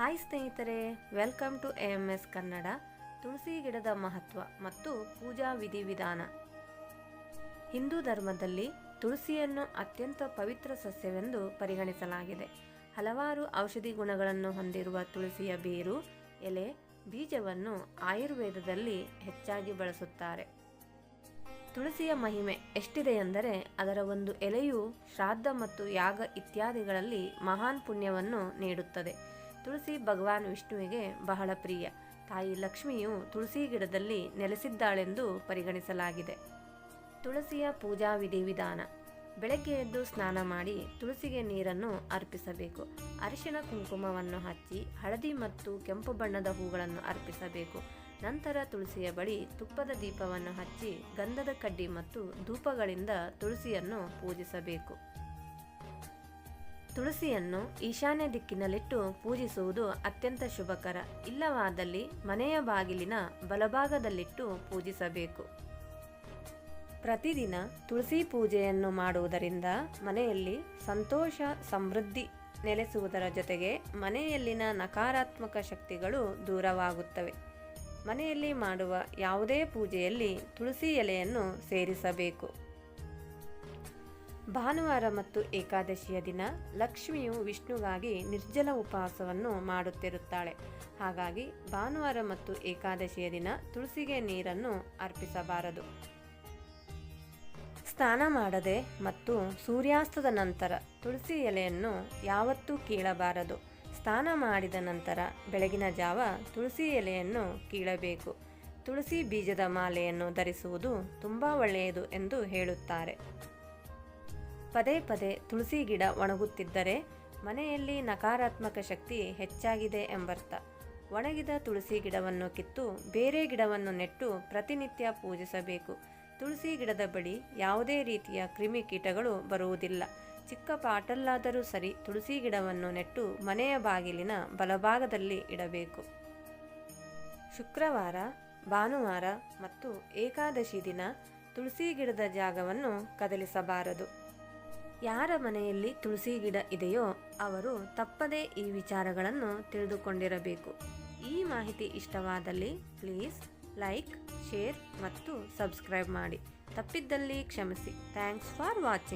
Hi ಸ್ನೇಹಿತರೆ, welcome to A M S Kannada. ತುಳಸಿ ಗಿಡದ ಮಹತ್ವ ಮತ್ತು ಪೂಜಾ ವಿಧಿವಿಧಾನ. ಹಿಂದೂ ಧರ್ಮದಲ್ಲಿ ತುಳಸಿಯನ್ನು ಅತ್ಯಂತ ಪವಿತ್ರ ಸಸ್ಯವೆಂದು ಪರಿಗಣಿಸಲಾಗಿದೆ. ಹಲವಾರು ಔಷಧಿ ಗುಣಗಳನ್ನು ಹೊಂದಿರುವ ತುಳಸಿಯ ಬೇರು, ಎಲೆ, ಬೀಜವನ್ನು ಆಯುರ್ವೇದದಲ್ಲಿ ಹೆಚ್ಚಾಗಿ ಬಳಸುತ್ತಾರೆ. ತುಳಸಿಯ ಮಹಿಮೆ ಎಷ್ಟಿದೆ ಎಂದರೆ, ಅದರ ಒಂದು ಎಲೆಯು ಶ್ರಾದ್ದ ಮತ್ತು ಯಾಗ ಇತ್ಯಾದಿಗಳಲ್ಲಿ ಮಹಾನ್ ಪುಣ್ಯವನ್ನು ನೀಡುತ್ತದೆ. ತುಳಸಿ ಭಗವಾನ್ ವಿಷ್ಣುವಿಗೆ ಬಹಳ ಪ್ರಿಯ. ತಾಯಿ ಲಕ್ಷ್ಮಿಯು ತುಳಸಿ ಗಿಡದಲ್ಲಿ ನೆಲೆಸಿದ್ದಾಳೆಂದು ಪರಿಗಣಿಸಲಾಗಿದೆ. ತುಳಸಿಯ ಪೂಜಾ ವಿಧಿವಿಧಾನ ಬೆಳಗ್ಗೆ ಎದ್ದು ಸ್ನಾನ ಮಾಡಿ ತುಳಸಿಗೆ ನೀರನ್ನು ಅರ್ಪಿಸಬೇಕು. ಅರಿಶಿನ ಕುಂಕುಮವನ್ನು ಹಚ್ಚಿ ಹಳದಿ ಮತ್ತು ಕೆಂಪು ಬಣ್ಣದ ಹೂಗಳನ್ನು ಅರ್ಪಿಸಬೇಕು. ನಂತರ ತುಳಸಿಯ ಬಳಿ ತುಪ್ಪದ ದೀಪವನ್ನು ಹಚ್ಚಿ ಗಂಧದ ಕಡ್ಡಿ ಮತ್ತು ಧೂಪಗಳಿಂದ ತುಳಸಿಯನ್ನು ಪೂಜಿಸಬೇಕು. ತುಳಸಿಯನ್ನು ಈಶಾನ್ಯ ದಿಕ್ಕಿನಲ್ಲಿಟ್ಟು ಪೂಜಿಸುವುದು ಅತ್ಯಂತ ಶುಭಕರ. ಇಲ್ಲವಾದಲ್ಲಿ ಮನೆಯ ಬಾಗಿಲಿನ ಬಲಭಾಗದಲ್ಲಿಟ್ಟು ಪೂಜಿಸಬೇಕು. ಪ್ರತಿದಿನ ತುಳಸಿ ಪೂಜೆಯನ್ನು ಮಾಡುವುದರಿಂದ ಮನೆಯಲ್ಲಿ ಸಂತೋಷ, ಸಮೃದ್ಧಿ ನೆಲೆಸುವುದರ ಜೊತೆಗೆ ಮನೆಯಲ್ಲಿನ ನಕಾರಾತ್ಮಕ ಶಕ್ತಿಗಳು ದೂರವಾಗುತ್ತವೆ. ಮನೆಯಲ್ಲಿ ಮಾಡುವ ಯಾವುದೇ ಪೂಜೆಯಲ್ಲಿ ತುಳಸಿ ಎಲೆಯನ್ನು ಸೇರಿಸಬೇಕು. ಭಾನುವಾರ ಮತ್ತು ಏಕಾದಶಿಯ ದಿನ ಲಕ್ಷ್ಮಿಯು ವಿಷ್ಣುಗಾಗಿ ನಿರ್ಜಲ ಉಪವಾಸವನ್ನು ಮಾಡುತ್ತಿರುತ್ತಾಳೆ. ಹಾಗಾಗಿ ಭಾನುವಾರ ಮತ್ತು ಏಕಾದಶಿಯ ದಿನ ತುಳಸಿಗೆ ನೀರನ್ನು ಅರ್ಪಿಸಬಾರದು. ಸ್ನಾನ ಮಾಡದೆ ಮತ್ತು ಸೂರ್ಯಾಸ್ತದ ನಂತರ ತುಳಸಿ ಎಲೆಯನ್ನು ಯಾವತ್ತೂ ಕೀಳಬಾರದು. ಸ್ನಾನ ಮಾಡಿದ ನಂತರ ಬೆಳಗಿನ ಜಾವ ತುಳಸಿ ಎಲೆಯನ್ನು ಕೀಳಬೇಕು. ತುಳಸಿ ಬೀಜದ ಮಾಲೆಯನ್ನು ಧರಿಸುವುದು ತುಂಬ ಒಳ್ಳೆಯದು ಎಂದು ಹೇಳುತ್ತಾರೆ. ಪದೇ ಪದೇ ತುಳಸಿ ಗಿಡ ಒಣಗುತ್ತಿದ್ದರೆ ಮನೆಯಲ್ಲಿ ನಕಾರಾತ್ಮಕ ಶಕ್ತಿ ಹೆಚ್ಚಾಗಿದೆ ಎಂಬರ್ಥ. ಒಣಗಿದ ತುಳಸಿ ಗಿಡವನ್ನು ಕಿತ್ತು ಬೇರೆ ಗಿಡವನ್ನು ನೆಟ್ಟು ಪ್ರತಿನಿತ್ಯ ಪೂಜಿಸಬೇಕು. ತುಳಸಿ ಗಿಡದ ಬಳಿ ಯಾವುದೇ ರೀತಿಯ ಕ್ರಿಮಿಕೀಟಗಳು ಬರುವುದಿಲ್ಲ. ಚಿಕ್ಕ ಪಾಟಲ್ಲಾದರೂ ಸರಿ ತುಳಸಿ ಗಿಡವನ್ನು ನೆಟ್ಟು ಮನೆಯ ಬಾಗಿಲಿನ ಬಲಭಾಗದಲ್ಲಿ ಇಡಬೇಕು. ಶುಕ್ರವಾರ, ಭಾನುವಾರ ಮತ್ತು ಏಕಾದಶಿ ದಿನ ತುಳಸಿ ಗಿಡದ ಜಾಗವನ್ನು ಕದಲಿಸಬಾರದು. ಯಾರ ಮನೆಯಲ್ಲಿ ತುಳಸಿ ಗಿಡ ಇದೆಯೋ ಅವರು ತಪ್ಪದೇ ಈ ವಿಚಾರಗಳನ್ನು ತಿಳಿದುಕೊಂಡಿರಬೇಕು. ಈ ಮಾಹಿತಿ ಇಷ್ಟವಾದಲ್ಲಿ ಪ್ಲೀಸ್ ಲೈಕ್, ಶೇರ್ ಮತ್ತು ಸಬ್ಸ್ಕ್ರೈಬ್ ಮಾಡಿ. ತಪ್ಪಿದ್ದಲ್ಲಿ ಕ್ಷಮಿಸಿ. Thanks for watching.